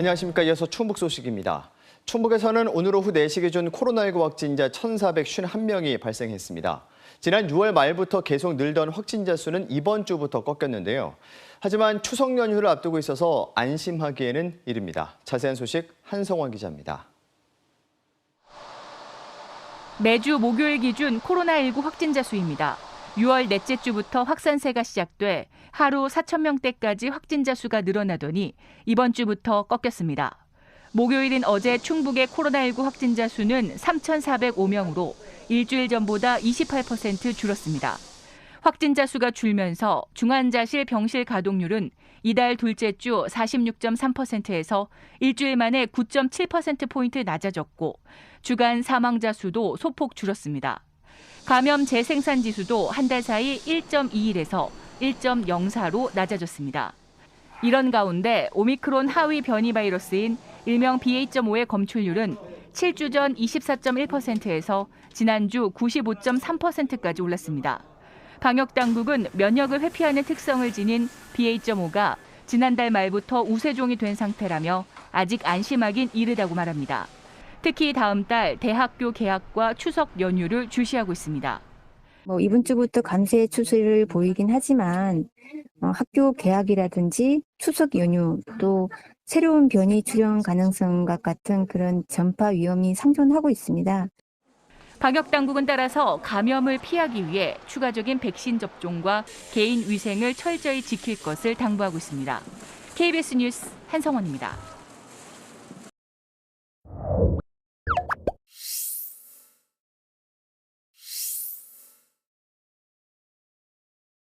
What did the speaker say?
안녕하십니까. 이어서 충북 소식입니다. 충북에서는 오늘 오후 4시 기준 코로나19 확진자 1,451명이 발생했습니다. 지난 6월 말부터 계속 늘던 확진자 수는 이번 주부터 꺾였는데요. 하지만 추석 연휴를 앞두고 있어서 안심하기에는 이릅니다. 자세한 소식 한성원 기자입니다. 매주 목요일 기준 코로나19 확진자 수입니다. 6월 넷째 주부터 확산세가 시작돼 하루 4천 명대까지 확진자 수가 늘어나더니 이번 주부터 꺾였습니다. 목요일인 어제 충북의 코로나19 확진자 수는 3,405명으로 일주일 전보다 28% 줄었습니다. 확진자 수가 줄면서 중환자실 병실 가동률은 이달 둘째 주 46.3%에서 일주일 만에 9.7%포인트 낮아졌고 주간 사망자 수도 소폭 줄었습니다. 감염 재생산 지수도 한 달 사이 1.21에서 1.04로 낮아졌습니다. 이런 가운데 오미크론 하위 변이 바이러스인 일명 BA.5의 검출률은 7주 전 24.1%에서 지난주 95.3%까지 올랐습니다. 방역 당국은 면역을 회피하는 특성을 지닌 BA.5가 지난달 말부터 우세종이 된 상태라며 아직 안심하긴 이르다고 말합니다. 특히 다음 달 대학교 개학과 추석 연휴를 주시하고 있습니다. 뭐 이번 주부터 감세 추세를 보이긴 하지만 어, 학교 개학이라든지 추석 연휴 또 새로운 변이 출현 가능성과 같은 그런 전파 위험이 상존하고 있습니다. 방역 당국은 따라서 감염을 피하기 위해 추가적인 백신 접종과 개인 위생을 철저히 지킬 것을 당부하고 있습니다. KBS 뉴스 한성원입니다.